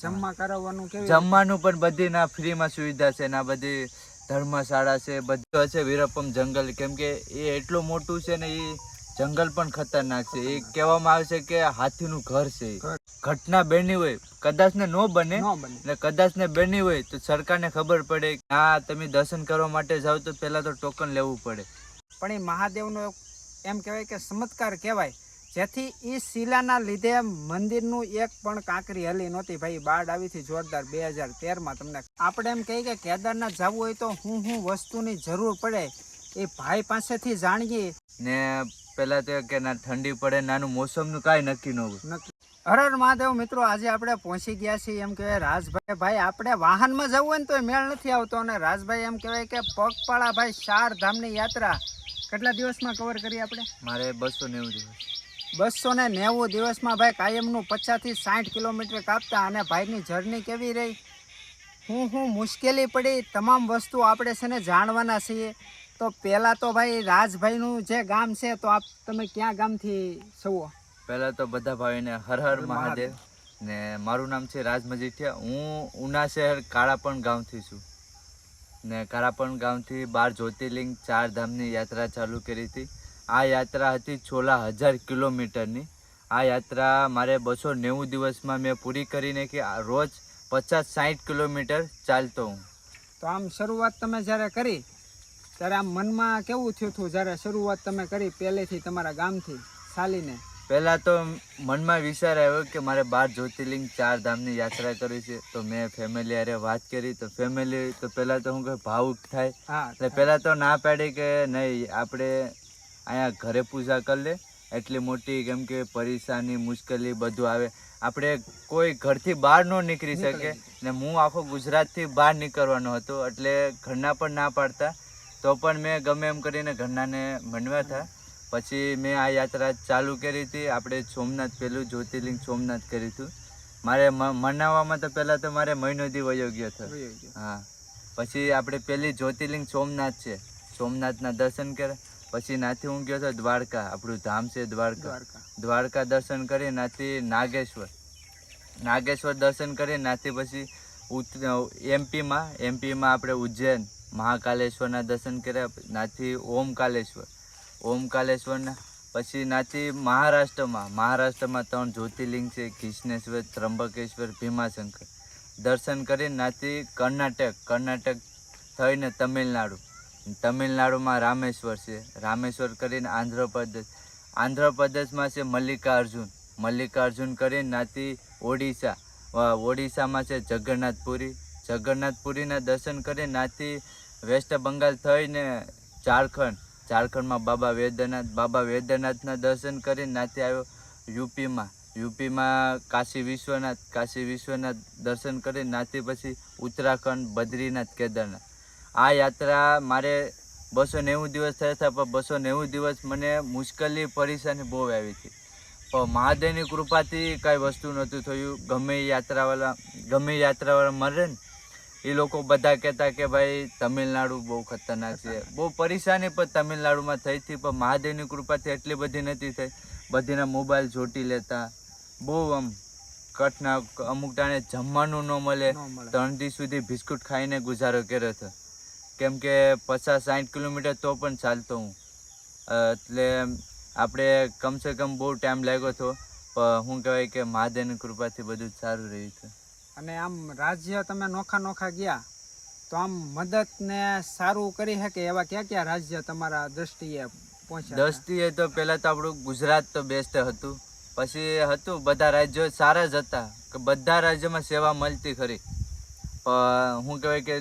જમવા કરાવવાનું કેવું જમવાનું પણ બધી ના ફ્રીમાં સુવિધા છે ના બધી ધર્મશાળા છે બધું છે વિરપમ જંગલ. કેમ કે એ એટલું મોટું છે ને એ જંગલ પણ ખતરનાક છે. એ કહેવામાં આવે છે કે હાથીનું ઘર છે. ઘટના બની હોય કદાચ ને નો બને ન બને. ને કદાચ ને બની હોય તો સરકારને ખબર પડે કે હા તમે દર્શન કરવા માટે જાઓ તો પહેલા તો ટોકન લેવું પડે. પણ એ મહાદેવનો એમ કહેવાય કે ચમત્કાર કહેવાય. જેથી એ શિલાના લીધે મંદિરનું એક પણ કાંકરી હલી નહોતી. ભાઈ બાડ આવી હતી જોરદાર બે હજાર તેરમાં તમને આપણે એમ કહીએ કે કેદારનાથ જવું હોય તો હું હું વસ્તુની જરૂર પડે એ ભાઈ પાસેથી જાણીએ. ને પેલા તો કે ના ઠંડી પડે નાનું મોસમનું કાંઈ નક્કી ન હોય. નક્કી. હર હર મહાદેવ મિત્રો આજે આપણે પહોંચી ગયા છીએ એમ કહેવાય રાજભાઈ. ભાઈ આપણે વાહનમાં જવું હોય ને તો મેળ નથી આવતો અને રાજભાઈ એમ કહેવાય કે પગપાળા ભાઈ ચાર ધામની યાત્રા કેટલા દિવસમાં કવર કરી આપણે? મારે બસો નેવું દિવસ. બસો ને નેવું દિવસમાં ભાઈ કાયમનું પચાસથી સાઠ કિલોમીટર કાપતા અને ભાઈની જર્ની કેવી રહી? હું હું મુશ્કેલી પડી. તમામ વસ્તુ આપણે છે ને જાણવાના છીએ. તો પહેલાં તો ભાઈ રાજભાઈનું જે ગામ છે તો આપ તમે ક્યાં ગામથી સૌ પહેલાં તો બધા ભાઈને હર હર મહાદેવ. ને મારું નામ છે રાજ મજીઠિયા હું ઉના શહેર કાળાપણ ગામથી છું. ને કાળાપણ ગામથી બાર જ્યોતિર્લિંગ ચાર ધામની યાત્રા ચાલુ કરી હતી. આ યાત્રા હતી છોલા હજાર કિલોમીટરની. આ યાત્રા મારે બસો નેવું દિવસમાં મેં પૂરી કરીને કે રોજ પચાસ સાઠ કિલોમીટર ચાલતો હું. તો આમ શરૂઆત તમે જ્યારે કરી ત્યારે આમ મનમાં કેવું થયું હતું જ્યારે શરૂઆત તમે કરી પહેલેથી તમારા ગામથી ચાલીને? પહેલાં તો મનમાં વિચાર આવ્યો કે મારે બાર જ્યોતિર્લિંગ ચાર ધામની યાત્રા કરવી છે. તો મેં ફેમિલી હારે વાત કરી. તો ફેમિલી તો પહેલાં તો હું કે ભાવુક થાય. હા એટલે પહેલાં તો ના પાડી કે નહીં આપણે અહીંયા ઘરે પૂજા કરી લે. એટલી મોટી કેમ કે પરેશાની મુશ્કેલી બધું આવે. આપણે કોઈ ઘરથી બહાર ન નીકળી શકે ને હું આખો ગુજરાતથી બહાર નીકળવાનો હતો એટલે ઘરના પણ ના પાડતા. તો પણ મેં ગમે એમ કરીને ઘરનાને મનવ્યા હતા. પછી મેં આ યાત્રા ચાલુ કરી હતી. આપણે સોમનાથ પેલું જ્યોતિર્લિંગ સોમનાથ કર્યું હતું. મારે મનાવવામાં તો પહેલાં તો મારે મહિનો દી વયો ગયો હતો હા. પછી આપણે પેલી જ્યોતિર્લિંગ સોમનાથ છે. સોમનાથના દર્શન કર્યા. પછી નાથી હું ગયો હતો દ્વારકા આપણું ધામ છે દ્વારકા. દ્વારકા. દર્શન કરી નાથી નાગેશ્વર. નાગેશ્વર દર્શન કરી નાથી પછી એમપીમાં એમપીમાં આપણે ઉજ્જૈન મહાકાલેશ્વરના દર્શન કર્યા નાથી ઓમકાલેશ્વર. ઓમકાલેશ્વરના પછી નાથી મહારાષ્ટ્રમાં. મહારાષ્ટ્રમાં ત્રણ જ્યોતિર્લિંગ છે કૃષ્ણેશ્વર ત્રંબકેશ્વર ભીમાશંકર. દર્શન કરી નાથી કર્ણાટક. કર્ણાટક થઈને તમિલનાડુ. તમિલનાડુમાં રામેશ્વર છે. રામેશ્વર કરીને આંધ્રપ્રદેશ, આંધ્રપ્રદેશમાં છે મલ્લિકાર્જુન. મલ્લિકાર્જુન કરીને નાથી ઓડિશા. ઓડિશામાં છે જગન્નાથપુરી જગન્નાથપુરીના દર્શન કરી નાથી વેસ્ટ બંગાળ થઈને ઝારખંડ. ઝારખંડમાં બાબા વેદનાથ બાબા વેદનાથના દર્શન કરી નાથી આવ્યો યુપીમાં. યુપીમાં કાશી વિશ્વનાથ કાશી વિશ્વનાથ દર્શન કરી નાથી પછી ઉત્તરાખંડ બદ્રીનાથ કેદારનાથ. આ યાત્રા મારે બસો નેવું દિવસ થયા હતા પણ બસો નેવું દિવસ મને મુશ્કેલી પરેશાની બહુ આવી હતી. પણ મહાદેવની કૃપાથી કાંઈ વસ્તુ નહોતું થયું. ગમે યાત્રાવાળા ગમે યાત્રાવાળા મરે ને એ લોકો બધા કહેતા કે ભાઈ તમિલનાડુ બહુ ખતરનાક છે. બહુ પરેશાની પણ તમિલનાડુમાં થઈ હતી પણ મહાદેવની કૃપાથી એટલી બધી નથી થઈ. બધીના મોબાઈલ જોટી લેતા. બહુ આમ કઠના અમુક ટાણે જમવાનું ન મળે. ન મળે. ત્રણ દિવસ સુધી બિસ્કુટ ખાઈને ગુજારો કર્યો હતો. કેમ કે પચાસ સાઠ કિલોમીટર તો પણ ચાલતો હું. એટલે આપણે કમસે કમ બહુ ટાઈમ લાગ્યો હતો પણ શું કહેવાય કે મહાદેવની કૃપાથી બધું જ સારું રહ્યું છે. અને આમ રાજ્ય તમે નોખા નોખા ગયા તો આમ મદદને સારું કરી શકે એવા ક્યાં ક્યાં રાજ્ય તમારા દ્રષ્ટિએ પહોંચ્યા? દસથી તો પહેલાં તો આપણું ગુજરાત તો બેસ્ટ હતું. પછી હતું બધા રાજ્યો સારા જ હતા કે બધા રાજ્યોમાં સેવા મળતી ખરી. પણ શું કહેવાય કે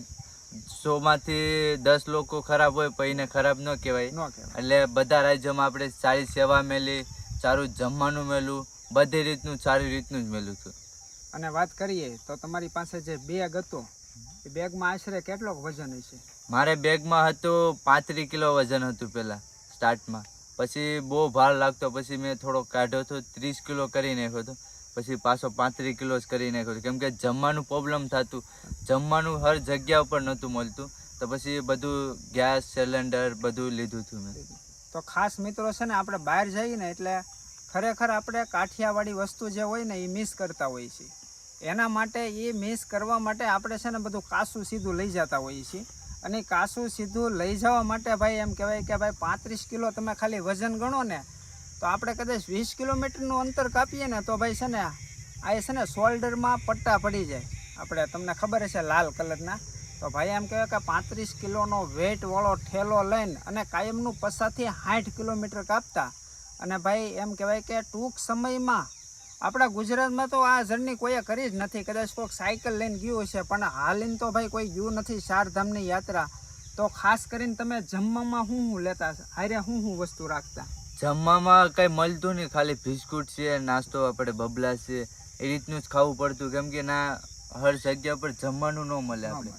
સોમાંથી દસ લોકો ખરાબ હોય પણ એને ખરાબ ન કહેવાય. એટલે બધા રાજ્યમાં આપણે સારી સેવા મેલી સારું જમવાનું મેલું બધી રીતનું સારી રીતનું જ મેલું હતું અને વાત કરીએ તો તમારી પાસે જે બેગ હતો એ બેગમાં આશરે કેટલોક વજન હશે? મારે બેગમાં હતું પાંત્રીસ કિલો વજન હતું પહેલાં સ્ટાર્ટમાં પછી બહુ ભાર લાગતો પછી મેં થોડો કાઢ્યો હતો ત્રીસ કિલો કરી નાખ્યો હતો. પછી પાછો પાંત્રીસ કિલો જ કરી નાખ્યો. કેમ કે જમવાનું પ્રોબ્લેમ થતું. જમવાનું હર જગ્યા ઉપર નહોતું મળતું. તો પછી બધું ગેસ સિલિન્ડર બધું લીધું હતું મેં. તો ખાસ મિત્રો છે ને, આપણે બહાર જઈએ ને, એટલે ખરેખર આપણે કાઠિયાવાડી વસ્તુ જે હોય ને, એ મિસ કરતા હોઈએ છીએ. એના માટે એ મિસ કરવા માટે આપણે છે ને, બધું કાસું સીધું લઈ જતા હોઈએ છીએ. અને કાસું સીધું લઈ જવા માટે ભાઈ એમ કહેવાય કે ભાઈ પાંત્રીસ કિલો તમે ખાલી વજન ગણો ને તો આપણે કદાચ વીસ કિલોમીટરનું અંતર કાપીએ ને તો ભાઈ છે ને, આ છે ને શોલ્ડરમાં પટ્ટા પડી જાય. આપણે તમને ખબર હશે લાલ કલરના. તો ભાઈ એમ કહેવાય કે પાંત્રીસ કિલોનો વેઇટવાળો ઠેલો લઈને અને કાયમનું પચાસથી સાઠ કિલોમીટર કાપતા. અને ભાઈ એમ કહેવાય કે ટૂંક સમયમાં આપણા ગુજરાતમાં તો આ જર્ની કોઈએ કરી જ નથી. કદાચ કોઈક સાયકલ લઈને ગયું હશે, પણ હાલીને તો ભાઈ કોઈ ગયું નથી ચારધામની યાત્રા. તો ખાસ કરીને તમે જમવામાં શું શું લેતા, હારે શું શું વસ્તુ રાખતા? જમવામાં કઈ મળતું નહીં. ખાલી બિસ્કુટ છે નાસ્તો આપણે બબલા છે. એ રીતનું જ ખાવું પડતું. કેમ કે ના હર જગ્યા પર જમવાનું ન મળે આપણે.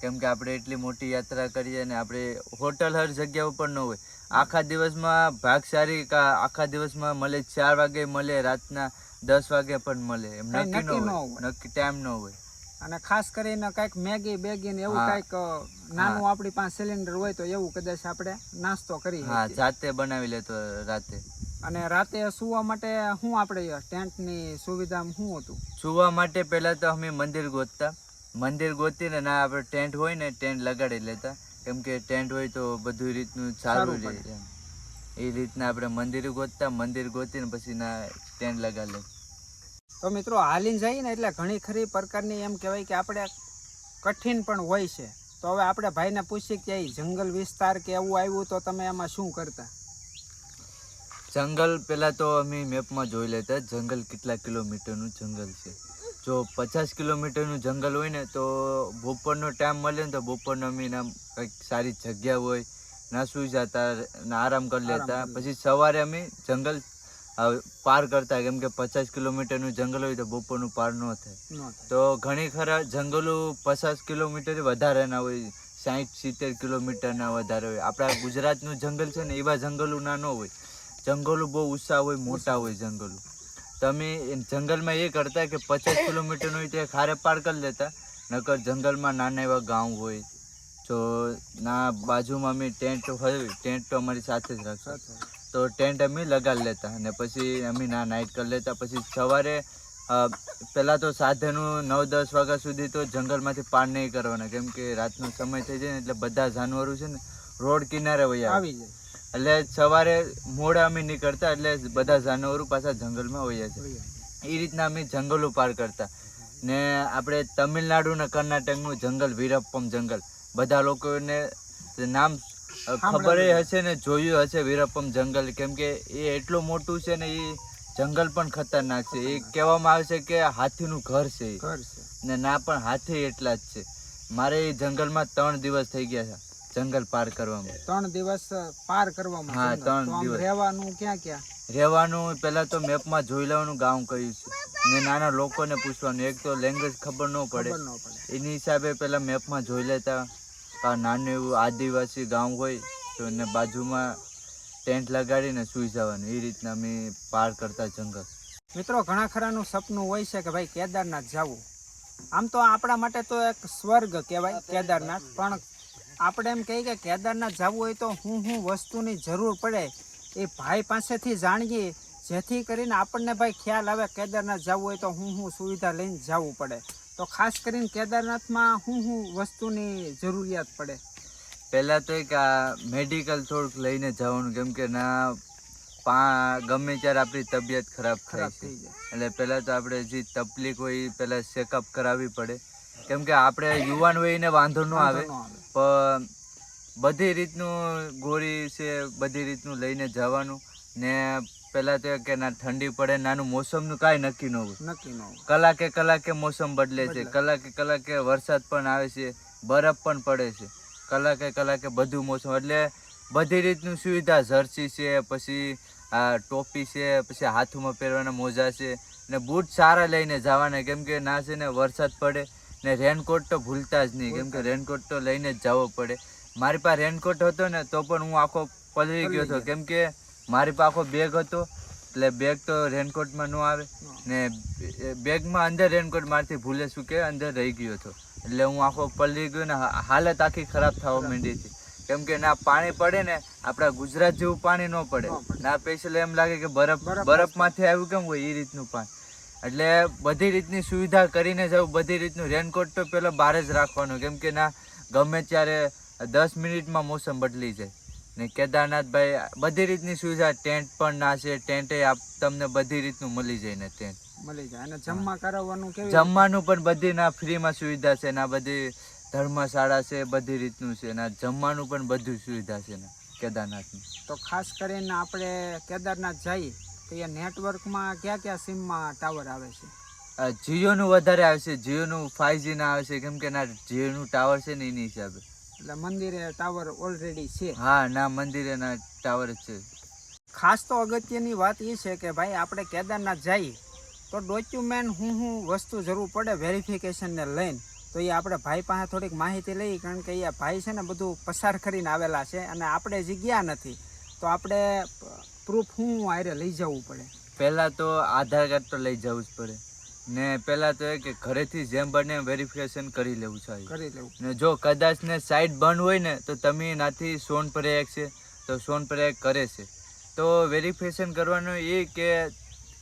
કેમ કે આપણે એટલી મોટી યાત્રા કરીએ અને આપણે હોટલ હર જગ્યા ઉપર ન હોય. આખા દિવસમાં ભાગશાળી કા આખા દિવસમાં મળે ચાર વાગે મળે રાતના દસ વાગે પણ મળે. એમ નક્કી ન હોય. નક્કી ટાઈમ ન હોય. અને ખાસ કરીને કંઈક મેગી બેગી ને એવું. કંઈક નાનું આપણી પાસે સિલિન્ડર હોય તો એવું કદાચ આપણે નાસ્તો કરી હા જાતે બનાવી લેતો રાતે. અને રાતે સુવા માટે શું આપણે ટેન્ટની સુવિધા શું હતું? સુવા માટે પહેલા તો અમે મંદિર ગોતતા. મંદિર ગોતીને ના આપણે ટેન્ટ હોય ને ટેન્ટ લગાડી લેતા. કેમ કે ટેન્ટ હોય તો બધું રીતનું સારું રહે એ રીતના આપણે મંદિર ગોતતા. મંદિર ગોતીને પછી ના ટેન્ટ લગાડી લેતા તો મિત્રો હાલીને જઈએ ને એટલે ઘણી ખરી પ્રકારની એમ કહેવાય કે આપણે કઠિન પણ હોય છે. તો હવે આપણે ભાઈને પૂછીએ કે જંગલ વિસ્તાર કે એવું આવ્યું તો તમે એમાં શું કરતા? જંગલ પહેલાં તો અમે મેપમાં જોઈ લેતા જંગલ કેટલા કિલોમીટરનું જંગલ છે. જો પચાસ કિલોમીટરનું જંગલ હોય ને તો બપોરનો ટાઈમ મળે ને તો બપોરનો અમે એના કંઈક સારી જગ્યા હોય ના સુઈ જતા ના આરામ કરી લેતા. પછી સવારે અમે જંગલ પાર કરતા કેમ કે પચાસ કિલોમીટરનું જંગલ હોય તો બપોરનું પાર ન થાય. તો ઘણી ખરા જંગલો પચાસ કિલોમીટર વધારેના હોય સાઠ સિત્તેર કિલોમીટરના વધારે હોય. આપણા ગુજરાતનું જંગલ છે ને એવા જંગલો ના ન હોય. જંગલો બહુ ઊંચા હોય મોટા હોય જંગલો. તમે જંગલમાં એ કરતા કે પચાસ કિલોમીટરનું હોય તે ખારે પાર કરી લેતા નકર જંગલમાં નાના એવા ગામ હોય જો ના બાજુમાં અમે ટેન્ટ હોય ટેન્ટ તો અમારી સાથે જ રાખતા. તો ટેન્ટ અમે લગાડી લેતા અને પછી અમે ના નાઇટ કરી લેતા. પછી સવારે પહેલાં તો સાધનું નવ દસ વાગ્યા સુધી તો જંગલમાંથી પાર નહીં કરવાના. કેમ કે રાતનો સમય થઈ જાય ને એટલે બધા જાનવરો છે ને રોડ કિનારે વયા આવી જાય. એટલે સવારે મોડા અમે નીકળતા એટલે બધા જાનવરો પાછા જંગલમાં વયા છે. એ રીતના અમે જંગલો પાર કરતા. ને આપણે તમિલનાડુ ને કર્ણાટકનું જંગલ વીરપ્પમ જંગલ. બધા લોકોને નામ ખબર એ હશે ને જોયું હશે વીરપ્પમ જંગલ. કેમ કે એ એટલું મોટું છે ને એ જંગલ પણ ખતરનાક છે. એ કહેવામાં આવે છે કે હાથીનું ઘર છે. ઘર છે. ને ના પણ હાથી એટલા જ છે. મારે એ જંગલમાં ત્રણ દિવસ થઈ ગયા છે જંગલ પાર કરવામાં. ત્રણ દિવસ પાર કરવામાં હા, ત્રણ દિવસ. રહેવાનું ક્યાં ક્યાં? રહેવાનું પહેલા તો મેપમાં જોઈ લેવાનું ગામ કયું છે. ને નાના લોકોને પૂછવાનું. એક તો લેંગ્વેજ ખબર ન પડે. ન એની હિસાબે પેલા મેપમાં જોઈ લેતા. નાનું એવું આદિવાસી ગામ હોય તો એને બાજુમાં ટેન્ટ લગાડીને સૂઈ જવાનું. એ રીતના અમે પાર કરતા જંગલ. મિત્રો, ઘણા ખરાનું સપનું હોય છે કે ભાઈ કેદારનાથ જવું. આમ તો આપણા માટે તો એક સ્વર્ગ કહેવાય કેદારનાથ. પણ આપણે એમ કહીએ કે કેદારનાથ જવું હોય તો હું હું વસ્તુની જરૂર પડે એ ભાઈ પાસેથી જાણીએ, જેથી કરીને આપણને ભાઈ ખ્યાલ આવે કેદારનાથ જવું હોય તો હું હું સુવિધા લઈને જવું પડે. તો ખાસ કરીને કેદારનાથમાં હું હું વસ્તુની જરૂરિયાત પડે? પહેલા તો એક આ મેડિકલ થોડુંક લઈને જવાનું કેમ કે ના પા ગમે ત્યારે આપણી તબિયત ખરાબ થાય ખરાબ છે. થઈ જાય. એટલે પહેલા તો આપણે જે તકલીફ હોય એ પહેલાં ચેકઅપ કરાવવી પડે. કેમ કે આપણે યુવાન હોય એને વાંધો ન આવે. વાંધો ન આવે. પણ બધી રીતનું ગોળી છે બધી રીતનું લઈને જવાનું ને પહેલાં તો કે ના ઠંડી પડે નાનું મોસમનું કાંઈ નક્કી ન હોય. નક્કી ન હોય. કલાકે કલાકે મોસમ બદલે છે કલાકે કલાકે વરસાદ પણ આવે છે બરફ પણ પડે છે. કલાકે કલાકે બધું મોસમ એટલે બધી રીતનું સુવિધા જર્સી છે પછી આ ટોપી છે પછી હાથમાં પહેરવાના મોજા છે ને બૂટ સારા લઈને જવાના કેમ કે ના છે ને વરસાદ પડે ને રેનકોટ તો ભૂલતા જ નહીં કેમ કે રેનકોટ તો લઈને જ જવો પડે. મારી પાસે રેનકોટ હતો ને તો પણ હું આખો પલળી ગયો હતો કેમ કે મારી પાસે બેગ હતો એટલે બેગ તો રેનકોટમાં ન આવે. ને બેગમાં અંદર રેનકોટ મારથી ભૂલે શું કે અંદર રહી ગયો હતો. એટલે હું આખો પલળી ગયો ને હાલત આખી ખરાબ થવા માંડી હતી. કેમ કે ના પાણી પડે ને આપણા ગુજરાત જેવું પાણી ન પડે. ના સ્પેશિયલ એમ લાગે કે બરફ બરફ બરફમાંથી આવ્યું કેમ હોય એ રીતનું પાણી. એટલે બધી રીતની સુવિધા કરીને જવું બધી રીતનું રેનકોટ તો પેલો બહાર જ રાખવાનું. કેમ કે ના ગમે ત્યારે દસ મિનિટમાં મોસમ બદલી જાય. ને કેદારનાથ ભાઈ બધી રીતની સુવિધા ટેન્ટ પણ ના છે ટેન્ટે આપ તમને બધી રીતનું મળી જાય ને ટેન્ટ. મળી જાય. અને જમવા કરાવવાનું કેવી જમવાનું પણ બધી ના ફ્રીમાં સુવિધા છે ના બધી ધર્મશાળા છે બધી રીતનું છે ના જમવાનું પણ બધું સુવિધા છે ને કેદારનાથની. તો ખાસ કરીને આપણે કેદારનાથ જઈએ તો એ નેટવર્કમાં કયા કયા સિમમાં ટાવર આવે છે? જીઓનું વધારે આવશે જીઓનું ફાઈવ ના છે કેમ કે ના જીઓનું ટાવર છે ને એની હિસાબે. એટલે મંદિરે ટાવર ઓલરેડી છે. હા ના મંદિરે ના ટાવર છે. ખાસ તો અગત્યની વાત એ છે કે ભાઈ આપણે કેદારનાથ જઈએ તો ડોક્યુમેન્ટ હું હું વસ્તુ જરૂર પડે વેરિફિકેશનને લઈને. તો એ આપણે ભાઈ પાસે થોડીક માહિતી લઈએ કારણ કે એ ભાઈ છે ને બધું પસાર કરીને આવેલા છે અને આપણે જગ્યા ગયા નથી. તો આપણે પ્રૂફ હું આરે લઈ જવું પડે. પહેલાં તો આધાર કાર્ડ તો લઈ જવું જ પડે. ને પેલા તો એ કે ઘરેથી જેમ બને વેરિફિકેશન કરી લેવું છે કરી લેવું. ને જો કદાચ ને સાઈડ બંધ હોય ને તો તમે નાથી સોન પ્રયાગ છે તો સોન પ્રયાગ કરે છે. તો વેરિફિકેશન કરવાનું એ કે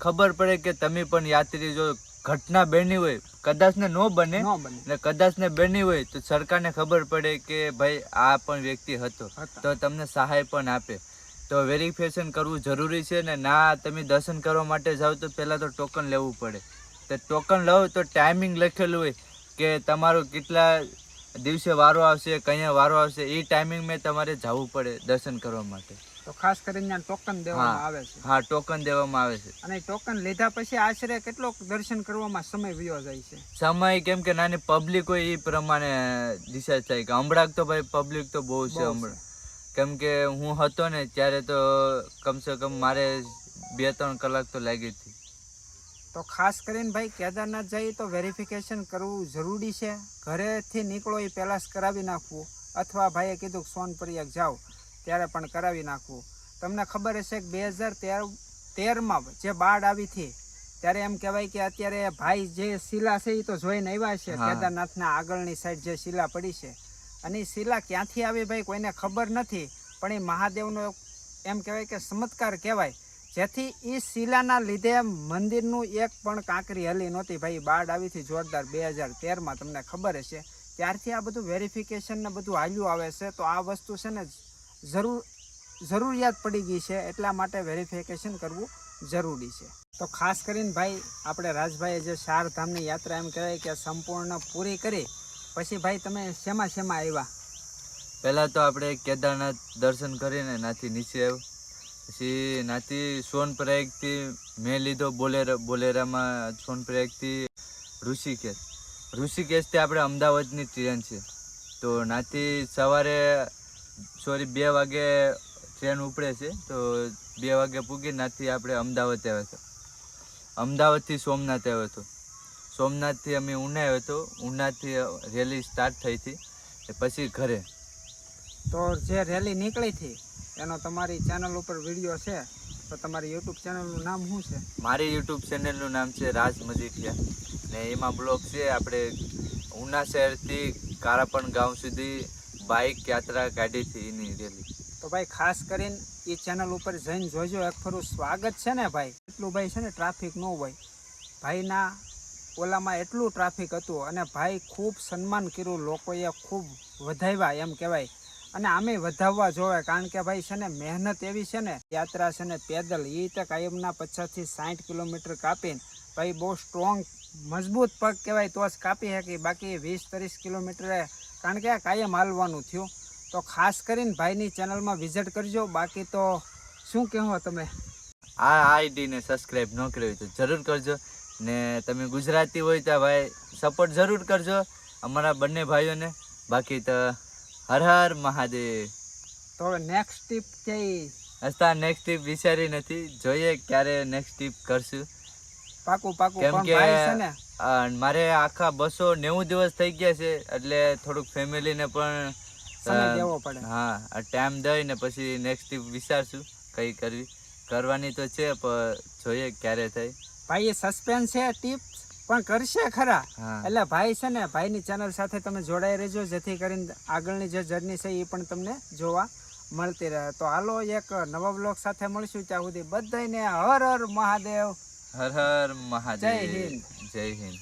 ખબર પડે કે તમે પણ યાત્રી જો ઘટના બની હોય કદાચ ને ન બને ને કદાચ ને બની હોય તો સરકારને ખબર પડે કે ભાઈ આ પણ વ્યક્તિ હતો. તો તમને સહાય પણ આપે. તો વેરિફિકેશન કરવું જરૂરી છે ને ના તમે દર્શન કરવા માટે જાઓ તો પહેલાં તો ટોકન લેવું પડે. તો ટોકન લઉં તો ટાઈમિંગ લખેલું હોય કે તમારું કેટલા દિવસે વારો આવશે કયા વારો આવશે એ ટાઈમિંગ મેં તમારે જવું પડે દર્શન કરવા માટે. તો ખાસ કરીને ટોકન દેવામાં આવે છે. હા ટોકન દેવામાં આવે છે. અને ટોકન લીધા પછી આશરે કેટલો દર્શન કરવામાં સમય વયો જાય છે? સમય કેમ કે નાની પબ્લિક હોય એ પ્રમાણે દિશા થાય. કે હમણાં તો ભાઈ પબ્લિક તો બહુ છે બહુ છે. હમણાં કેમ કે હું હતો ને ત્યારે તો કમસે કમ મારે બે ત્રણ કલાક તો લાગી હતી. તો ખાસ કરીને ભાઈ કેદારનાથ જઈએ તો વેરિફિકેશન કરવું જરૂરી છે. ઘરેથી નીકળો એ પહેલાં જ કરાવી નાખવું. અથવા ભાઈએ કીધું સોનપરિયાક જાઓ ત્યારે પણ કરાવી નાખવું. તમને ખબર હશે કે બે હજાર તેર તેરમાં જે બાઢ આવી હતી ત્યારે એમ કહેવાય કે અત્યારે ભાઈ જે શિલા છે એ તો જોઈને આવ્યા છે. કેદારનાથના આગળની સાઈડ જે શિલા પડી છે. અને એ શિલા ક્યાંથી આવી ભાઈ કોઈને ખબર નથી પણ એ મહાદેવનો એમ કહેવાય કે ચમત્કાર કહેવાય. જેથી એ શિલાના લીધે મંદિરનું એક પણ કાંકરી હલી નહોતી. ભાઈ બાઢ આવી હતી જોરદાર બે હજાર તેરમાં તમને ખબર હશે. ત્યારથી આ બધું વેરિફિકેશન ને બધું હાલ્યું આવે છે. તો આ વસ્તુ છે ને જરૂર, જરૂરિયાત પડી ગઈ છે. એટલા માટે વેરિફિકેશન કરવું જરૂરી છે. તો ખાસ કરીને ભાઈ, આપણે રાજભાઈએ જે ચારધામની યાત્રા એમ કહેવાય કે સંપૂર્ણ પૂરી કરી, પછી ભાઈ તમે શેમાં શેમાં આવ્યા? પહેલાં તો આપણે કેદારનાથ દર્શન કરીને નાથી નીચે આવ્યો. પછી નાથી સોનપ્રયાગથી મેં લીધો બોલેરા બોલેરામાં સોનપ્રયાગથી ઋષિકેશ. ઋષિકેશથી આપણે અમદાવાદની ટ્રેન છે. તો નાથી સવારે, સોરી, બે વાગે ટ્રેન ઉપડે છે. તો બે વાગે પૂગી નાથી આપણે અમદાવાદ આવ્યા હતા. અમદાવાદથી સોમનાથ આવ્યો હતો. સોમનાથથી અમે ઉના આવ્યો હતો. ઉનાથી રેલી સ્ટાર્ટ થઈ હતી. પછી ઘરે. તો જે રેલી નીકળી હતી એનો તમારી ચેનલ ઉપર વીડિયો છે તો તમારી યુટ્યુબ ચેનલનું નામ શું છે? મારી યુટ્યુબ ચેનલનું નામ છે રાજ મજીઠિયા. ને એમાં બ્લોગ છે આપણે ઉના શહેરથી કારાપણ ગામ સુધી બાઇક યાત્રા કાઢી હતી એની રેલી તો ભાઈ ખાસ કરીને એ ચેનલ ઉપર જઈને જોજો એક ફરું સ્વાગત છે ને ભાઈ. એટલું ભાઈ છે ને ટ્રાફિક ન હોય. ભાઈના ઓલામાં એટલું ટ્રાફિક હતું અને ભાઈ ખૂબ સન્માન કર્યું લોકોએ ખૂબ વધાવ્યા એમ કહેવાય. અને આમે વધાવવા જોવે, કારણ કે ભાઈ છે ને, મહેનત એવી છે ને, યાત્રા છે ને, પેદલ એ તો કાયમના પચાસથી સાઠ કિલોમીટર કાપીને, ભાઈ બહુ સ્ટ્રોંગ મજબૂત પગ કહેવાય તો જ કાપી શકી. બાકી વીસ ત્રીસ કિલોમીટરે કારણ કે આ કાયમ હાલવાનું થયું. તો ખાસ કરીને ભાઈની ચેનલમાં વિઝિટ કરજો. બાકી તો શું કહો તમે? આ આઈડીને સબસ્ક્રાઈબ ન હોય તો જરૂર કરજો. ને તમે ગુજરાતી હોય તો ભાઈ સપોર્ટ જરૂર કરજો. અમારા બંને ભાઈઓને. બાકી તો હર હર મહાદેવ. તો નેક્સ્ટ ટીપ છે હસતા નેક્સ્ટ ટીપ વિચારી નથી. જોઈએ ક્યારે નેક્સ્ટ ટીપ કરશું. પાકું પાકું કેમ કે ને. મારે આખા બસો નેવું દિવસ થઈ ગયા છે એટલે થોડુંક ફેમિલીને પણ પડે. હા ટાઈમ ટાઈમ દઈને પછી નેક્સ્ટ ટીપ વિચારશું કઈ કરવી. કરવાની તો છે પણ જોઈએ ક્યારે થાય. ભાઈ સસ્પેન્સ છે ટિપ્સ પણ કરશે ખરા. એટલે ભાઈ છે ને ભાઈની ચેનલ સાથે તમે જોડાઈ રહેજો જેથી કરીને આગળની જે જર્ની છે એ પણ તમને જોવા મળતી રહે. તો હાલો એક નવા બ્લોગ સાથે મળશું ત્યાં સુધી બધાને હર હર મહાદેવ. હર હર મહાદેવ. હિન્દ. જય હિન્દ.